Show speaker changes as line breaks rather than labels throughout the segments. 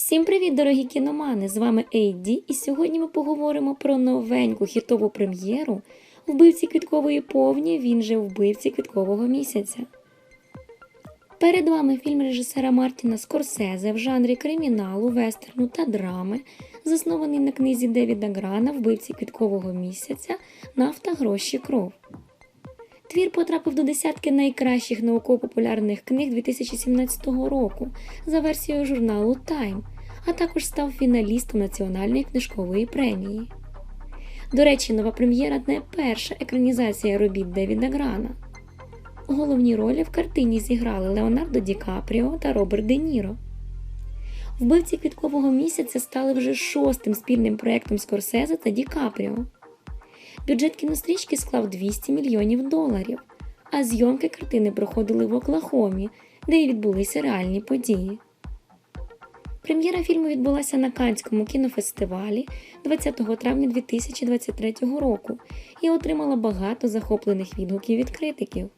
Всім привіт, дорогі кіномани! З вами Ейді, і сьогодні ми поговоримо про новеньку хітову прем'єру Вбивці квіткової повні, він же вбивці квіткового місяця. Перед вами фільм режисера Мартіна Скорсезе в жанрі криміналу, вестерну та драми, заснований на книзі Девіда Грана Вбивці квіткового місяця Нафта, гроші, кров. Твір потрапив до десятки найкращих науково-популярних книг 2017 року за версією журналу Time, а також став фіналістом Національної книжкової премії. До речі, нова прем'єра не перша екранізація робіт Девіда Грана. Головні ролі в картині зіграли Леонардо Ді Капріо та Роберт Де Ніро. Вбивці квіткового місяця стали вже шостим спільним проєктом Скорсезе та Ді Капріо. Бюджет кінострічки склав 200 мільйонів доларів, а зйомки картини проходили в Оклахомі, де й відбулися реальні події. Прем'єра фільму відбулася на Канському кінофестивалі 20 травня 2023 року і отримала багато захоплених відгуків від критиків.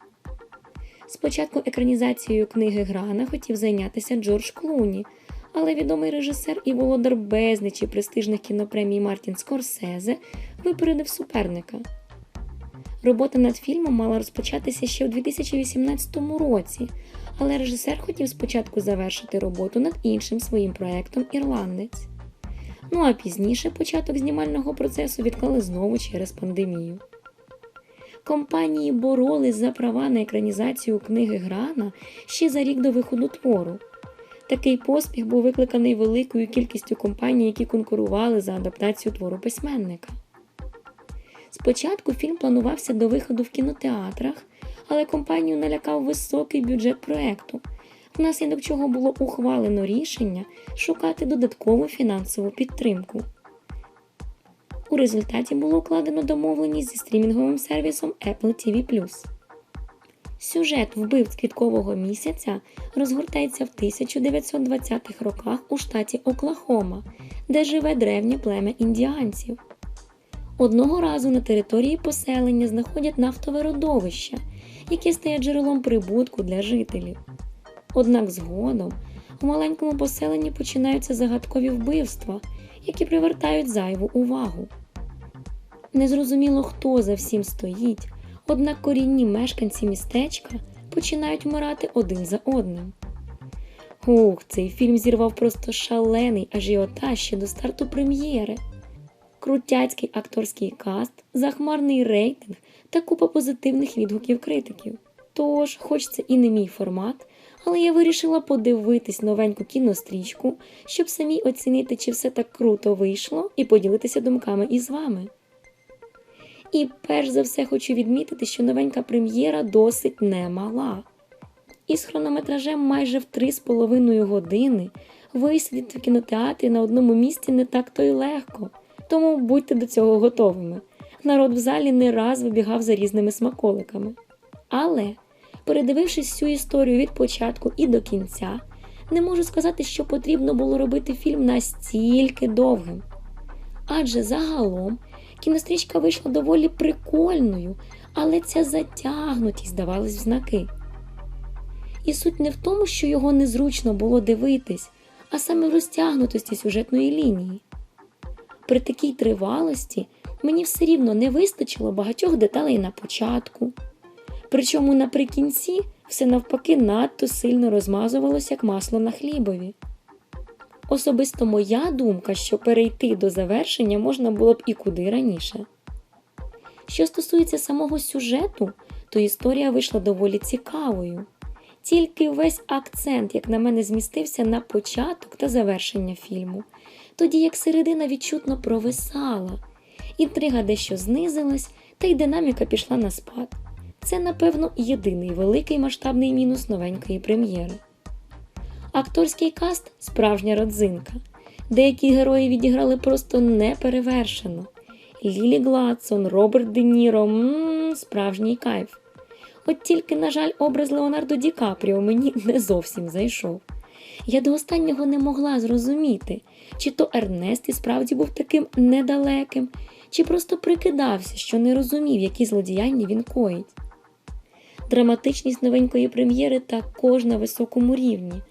Спочатку екранізацією книги Грана хотів зайнятися Джордж Клуні, але відомий режисер і володар безлічі престижних кінопремій Мартін Скорсезе випередив суперника. Робота над фільмом мала розпочатися ще у 2018 році, але режисер хотів спочатку завершити роботу над іншим своїм проектом Ірландець. Ну а пізніше початок знімального процесу відклали знову через пандемію. Компанії боролись за права на екранізацію книги Грана ще за рік до виходу твору. Такий поспіх був викликаний великою кількістю компаній, які конкурували за адаптацію твору письменника. Спочатку фільм планувався до виходу в кінотеатрах, але компанію налякав високий бюджет проекту, внаслідок чого було ухвалено рішення шукати додаткову фінансову підтримку. У результаті було укладено домовленість зі стрімінговим сервісом Apple TV+. Сюжет вбивць квіткового місяця розгортається в 1920-х роках у штаті Оклахома, де живе древнє плем'я індіанців. Одного разу на території поселення знаходять нафтове родовище, яке стає джерелом прибутку для жителів. Однак згодом у маленькому поселенні починаються загадкові вбивства, які привертають зайву увагу. Незрозуміло, хто за всім стоїть, однак корінні мешканці містечка починають вмирати один за одним. Ух, цей фільм зірвав просто шалений ажіотаж ще до старту прем'єри. Крутяцький акторський каст, захмарний рейтинг та купа позитивних відгуків критиків. Тож, хоч це і не мій формат, але я вирішила подивитись новеньку кінострічку, щоб самій оцінити, чи все так круто вийшло, і поділитися думками із вами. І перш за все хочу відмітити, що новенька прем'єра досить немала. Із хронометражем майже в 3,5 години висидіти в кінотеатрі на одному місці не так то й легко, тому будьте до цього готовими. Народ в залі не раз вибігав за різними смаколиками. Але, передивившись всю історію від початку і до кінця, не можу сказати, що потрібно було робити фільм настільки довгим. Адже загалом кінострічка вийшла доволі прикольною, але ця затягнутість здавалась в знаки. І суть не в тому, що його незручно було дивитись, а саме в розтягнутості сюжетної лінії. При такій тривалості мені все рівно не вистачило багатьох деталей на початку. Причому наприкінці все навпаки надто сильно розмазувалося як масло на хлібові. Особисто моя думка, що перейти до завершення можна було б і куди раніше. Що стосується самого сюжету, то історія вийшла доволі цікавою. Тільки весь акцент, як на мене, змістився на початок та завершення фільму, тоді як середина відчутно провисала, інтрига дещо знизилась, та й динаміка пішла на спад. Це, напевно, єдиний великий масштабний мінус новенької прем'єри. Акторський каст справжня родзинка. Деякі герої відіграли просто неперевершено. Лілі Гладсон, Роберт Де Ніро, ммм, справжній кайф. От тільки, на жаль, образ Леонардо Ді Капріо мені не зовсім зайшов. Я до останнього не могла зрозуміти, чи то Ернест і справді був таким недалеким, чи просто прикидався, що не розумів, які злодіяння він коїть. Драматичність новенької прем'єри також на високому рівні.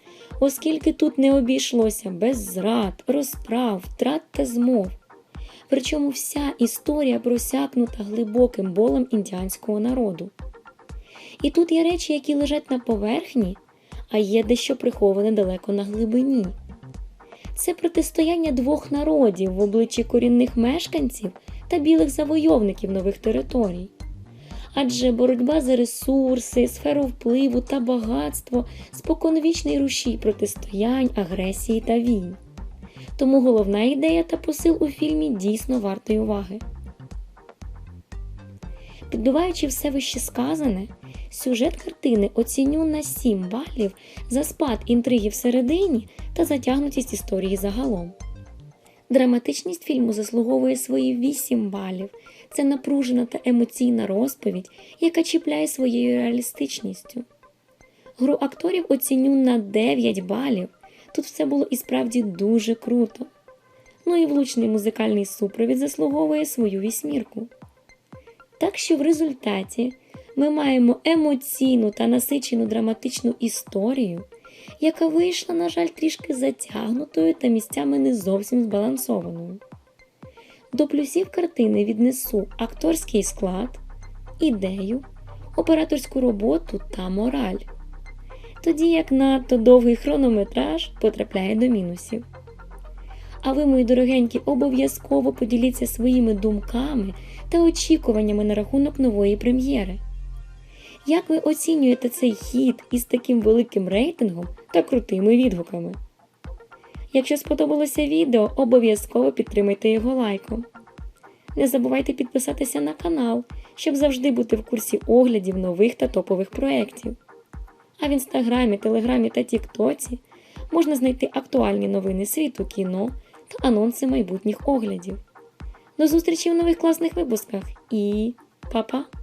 Оскільки тут не обійшлося без зрад, розправ, втрат та змов. Причому вся історія просякнута глибоким болем індіанського народу. І тут є речі, які лежать на поверхні, а є дещо приховане далеко на глибині. Це протистояння двох народів в обличчі корінних мешканців та білих завойовників нових територій. Адже боротьба за ресурси, сферу впливу та багатство споконвічний рушій протистоянь, агресії та війн. Тому головна ідея та посил у фільмі дійсно вартої уваги. Підбиваючи все вище сказане, сюжет картини оціню на 7 балів за спад інтриги всередині та затягнутість історії загалом. Драматичність фільму заслуговує свої 8 балів. Це напружена та емоційна розповідь, яка чіпляє своєю реалістичністю. Гру акторів оціню на 9 балів. Тут все було і справді дуже круто. Ну і влучний музикальний супровід заслуговує свою вісьмірку. Так що в результаті ми маємо емоційну та насичену драматичну історію, яка вийшла, на жаль, трішки затягнутою та місцями не зовсім збалансованою. До плюсів картини віднесу акторський склад, ідею, операторську роботу та мораль. Тоді як надто довгий хронометраж потрапляє до мінусів. А ви, мої дорогенькі, обов'язково поділіться своїми думками та очікуваннями на рахунок нової прем'єри. Як ви оцінюєте цей хід із таким великим рейтингом та крутими відгуками? Якщо сподобалося відео, обов'язково підтримайте його лайком. Не забувайте підписатися на канал, щоб завжди бути в курсі оглядів нових та топових проєктів. А в інстаграмі, телеграмі та тіктоці можна знайти актуальні новини світу кіно та анонси майбутніх оглядів. До зустрічі в нових класних випусках і па-па!